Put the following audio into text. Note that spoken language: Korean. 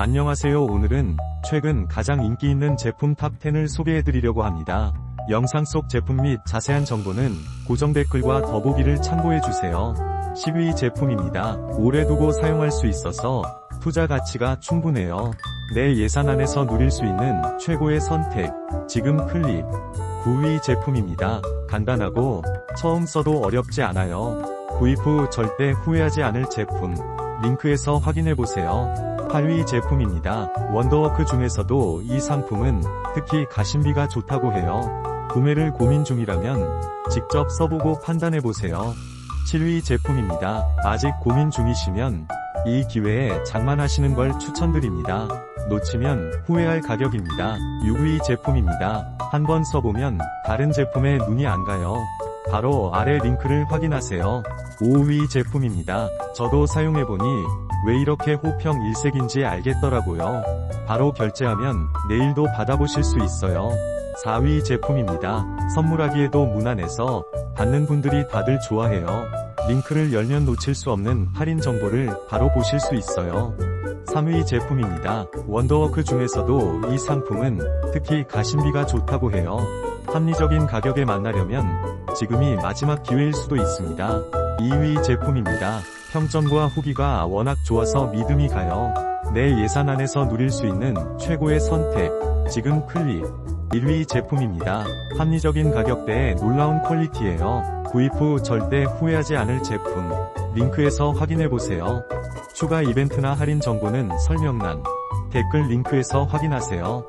안녕하세요 오늘은 최근 가장 인기 있는 제품 탑10을 소개해드리려고 합니다. 영상 속 제품 및 자세한 정보는 고정 댓글과 더보기를 참고해주세요. 10위 제품입니다. 오래 두고 사용할 수 있어서 투자 가치가 충분해요. 내 예산 안에서 누릴 수 있는 최고의 선택. 지금 클릭. 9위 제품입니다. 간단하고 처음 써도 어렵지 않아요. 구입 후 절대 후회하지 않을 제품. 링크에서 확인해보세요. 8위 제품입니다. 원더워크 중에서도 이 상품은 특히 가심비가 좋다고 해요. 구매를 고민 중이라면 직접 써보고 판단해보세요. 7위 제품입니다. 아직 고민 중이시면 이 기회에 장만하시는 걸 추천드립니다. 놓치면 후회할 가격입니다. 6위 제품입니다. 한번 써보면 다른 제품에 눈이 안 가요. 바로 아래 링크를 확인하세요. 5위 제품입니다. 저도 사용해보니 왜 이렇게 호평 일색인지 알겠더라고요. 바로 결제하면 내일도 받아보실 수 있어요. 4위 제품입니다. 선물하기에도 무난해서 받는 분들이 다들 좋아해요. 링크를 열면 놓칠 수 없는 할인 정보를 바로 보실 수 있어요. 3위 제품입니다. 원더워크 중에서도 이 상품은 특히 가심비가 좋다고 해요. 합리적인 가격에 만나려면 지금이 마지막 기회일 수도 있습니다. 2위 제품입니다. 평점과 후기가 워낙 좋아서 믿음이 가요. 내 예산 안에서 누릴 수 있는 최고의 선택. 지금 클릭. 1위 제품입니다. 합리적인 가격대에 놀라운 퀄리티예요. 구입 후 절대 후회하지 않을 제품. 링크에서 확인해보세요. 추가 이벤트나 할인 정보는 설명란, 댓글 링크에서 확인하세요.